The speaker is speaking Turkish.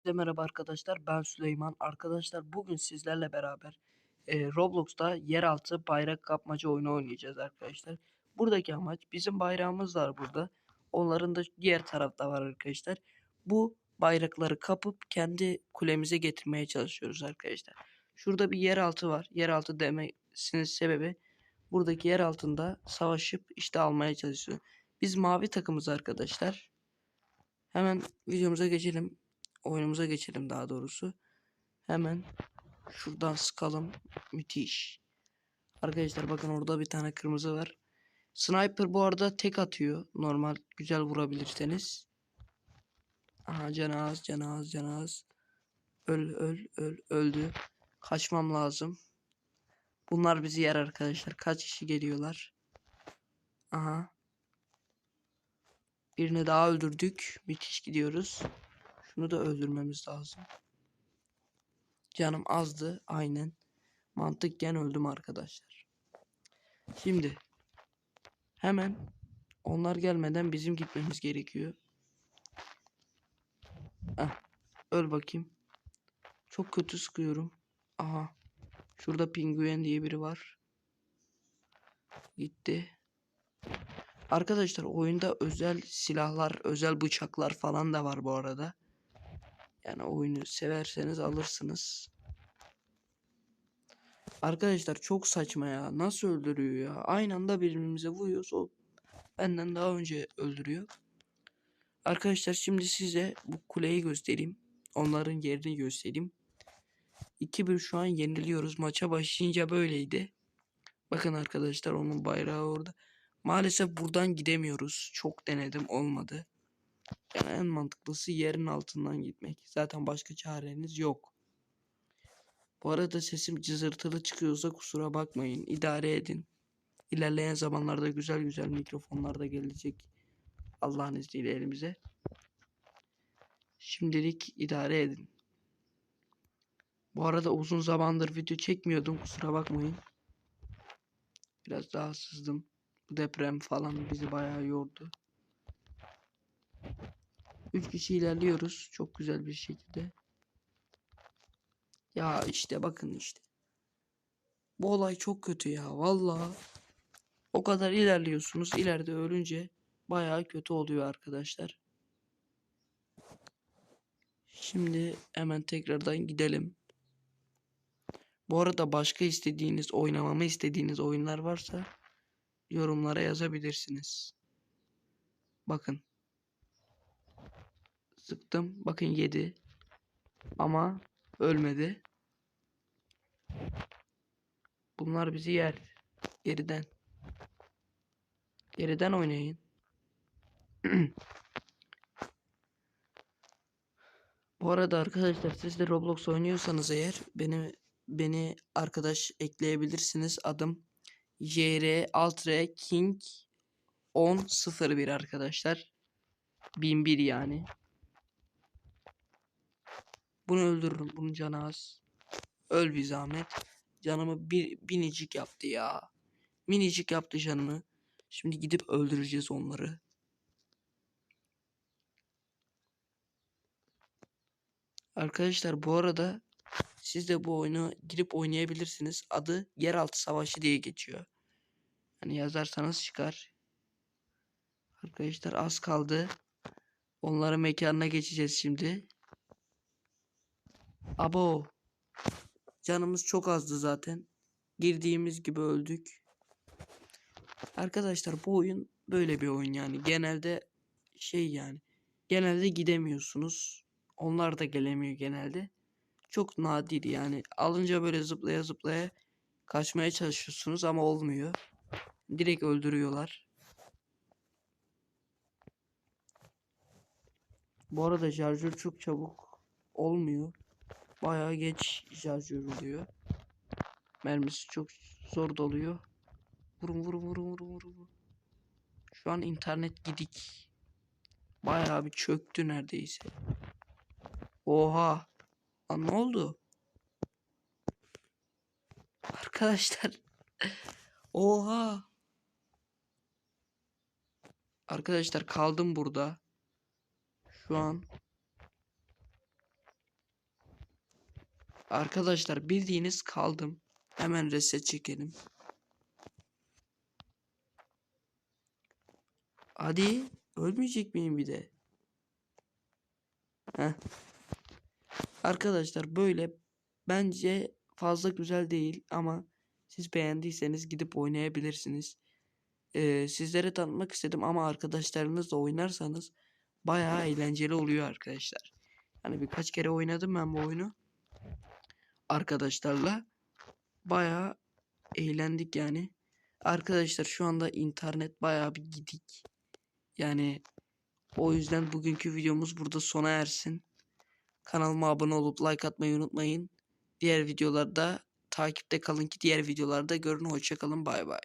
Herkese merhaba arkadaşlar ben Süleyman. Arkadaşlar bugün sizlerle beraber e, Roblox'ta yeraltı bayrak kapmaca oyunu oynayacağız arkadaşlar. Buradaki amaç bizim bayrağımız var burada. Onların da diğer tarafta var arkadaşlar. Bu bayrakları kapıp kendi kulemize getirmeye çalışıyoruz arkadaşlar. Şurada bir yeraltı var. Yeraltı demesinin sebebi buradaki yer altında savaşıp işte almaya çalışıyor. Biz mavi takımız arkadaşlar. Hemen videomuza geçelim oyunumuza geçelim daha doğrusu. Hemen şuradan sıkalım. Müthiş. Arkadaşlar bakın orada bir tane kırmızı var. Sniper bu arada tek atıyor. Normal güzel vurabilirseniz. Aha canı az canı az canı az. Öl öl öl öldü. Kaçmam lazım. Bunlar bizi yer arkadaşlar. Kaç kişi geliyorlar? Aha. Birini daha öldürdük. Müthiş gidiyoruz. Şunu da öldürmemiz lazım. Canım azdı. Aynen. Mantıkken öldüm arkadaşlar. Şimdi hemen onlar gelmeden bizim gitmemiz gerekiyor. Heh, öl bakayım. Çok kötü sıkıyorum. Aha. Şurada pinguen diye biri var. Gitti. Arkadaşlar oyunda özel silahlar, özel bıçaklar falan da var bu arada. Yani oyunu severseniz alırsınız. Arkadaşlar çok saçma ya. Nasıl öldürüyor ya? Aynı anda birbirimize vuruyoruz. O benden daha önce öldürüyor. Arkadaşlar şimdi size bu kuleyi göstereyim. Onların yerini göstereyim. 2-1 şu an yeniliyoruz. Maça başlayınca böyleydi. Bakın arkadaşlar onun bayrağı orada. Maalesef buradan gidemiyoruz. Çok denedim olmadı. Yani en mantıklısı yerin altından gitmek. Zaten başka çareniz yok. Bu arada sesim cızırtılı çıkıyorsa kusura bakmayın. İdare edin. İlerleyen zamanlarda güzel güzel mikrofonlar da gelecek. Allah'ın izniyle elimize. Şimdilik idare edin. Bu arada uzun zamandır video çekmiyordum. Kusura bakmayın. Biraz daha sızdım. Bu deprem falan bizi bayağı yordu. 3 kişi ilerliyoruz. Çok güzel bir şekilde. Ya işte bakın işte. Bu olay çok kötü ya. Vallahi o kadar ilerliyorsunuz. ileride ölünce bayağı kötü oluyor arkadaşlar. Şimdi hemen tekrardan gidelim. Bu arada başka istediğiniz, oynamamı istediğiniz oyunlar varsa yorumlara yazabilirsiniz. Bakın. Sıktım. Bakın yedi. Ama ölmedi. Bunlar bizi yer. Geriden. Geriden oynayın. Bu arada arkadaşlar siz de Roblox oynuyorsanız eğer beni beni arkadaş ekleyebilirsiniz. Adım JR Altre King 1001 arkadaşlar. 1001 yani. Bunu öldürürüm. Bunun canı. Öl bir zahmet. Canımı bir binicik yaptı ya. Minicik yaptı canımı. Şimdi gidip öldüreceğiz onları. Arkadaşlar bu arada siz de bu oyunu girip oynayabilirsiniz. Adı Yeraltı Savaşı diye geçiyor. Hani yazarsanız çıkar. Arkadaşlar az kaldı. Onların mekanına geçeceğiz şimdi. Abo. Canımız çok azdı zaten. Girdiğimiz gibi öldük. Arkadaşlar bu oyun böyle bir oyun yani. Genelde şey yani. Genelde gidemiyorsunuz. Onlar da gelemiyor genelde. Çok nadir yani. Alınca böyle zıplaya zıplaya kaçmaya çalışıyorsunuz ama olmuyor. Direkt öldürüyorlar. Bu arada şarjör çok çabuk olmuyor. Bayağı geç şarjör oluyor. Mermisi çok zor doluyor. Vurun vurun vurun vurun vurun. Şu an internet gidik. Bayağı bir çöktü neredeyse. Oha. Lan ne oldu? Arkadaşlar. Oha. Arkadaşlar kaldım burada. Şu an Arkadaşlar bildiğiniz kaldım. Hemen reset çekelim. Hadi ölmeyecek miyim bir de? Heh. Arkadaşlar böyle bence fazla güzel değil ama siz beğendiyseniz gidip oynayabilirsiniz. Ee, sizlere tanıtmak istedim ama arkadaşlarınızla oynarsanız bayağı eğlenceli oluyor arkadaşlar. Yani birkaç kere oynadım ben bu oyunu. Arkadaşlarla bayağı eğlendik yani. Arkadaşlar şu anda internet bayağı bir gidik. Yani o yüzden bugünkü videomuz burada sona ersin. Kanalıma abone olup like atmayı unutmayın. Diğer videolarda takipte kalın ki diğer videolarda görün. Hoşçakalın bay bay.